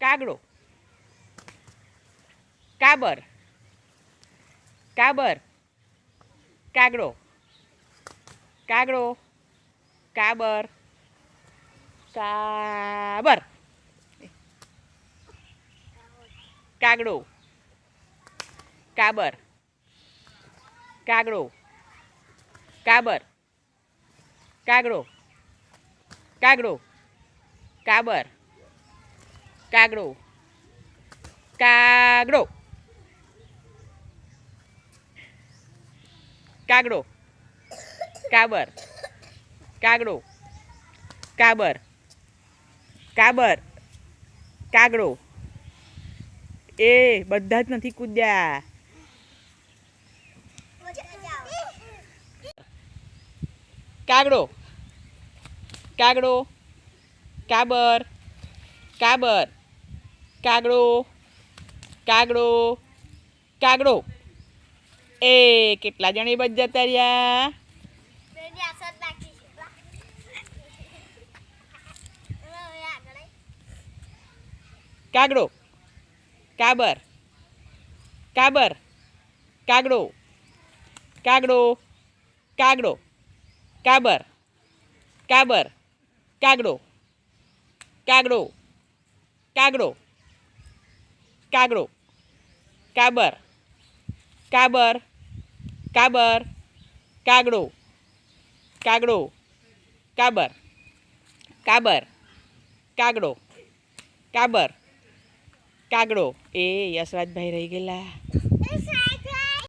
કાગડો. કાબર. કાબર. કાગડો. કાગડો. કાબર. કાબર. કાગડો. કાબર. કાગડો. કાબર. કાગડો. કાગડો. કાબર. કાગડો કાગડો કાગડો કાબર કાગડો કાબર કાબર કાગડો એ, બધા જ નથી કૂદ્યા. કાગડો કાગડો કાબર કાબર કાગડો કાગડો કાગડો એ કેટલા જણી બચ જતા રહ્યા બેની અસર બાકી છે હવે આગળ કાગડો કાબર કાબર કાગડો કાગડો કાગડો કાબર કાબર કાગડો કાગડો કાગડો કાગડો. કાબર. કાબર. કાબર. કાગડો. કાગડો. કાબર. કાબર. કાગડો. કાબર. કાગડો. એ યશરાજભાઈ રહી ગયેલા.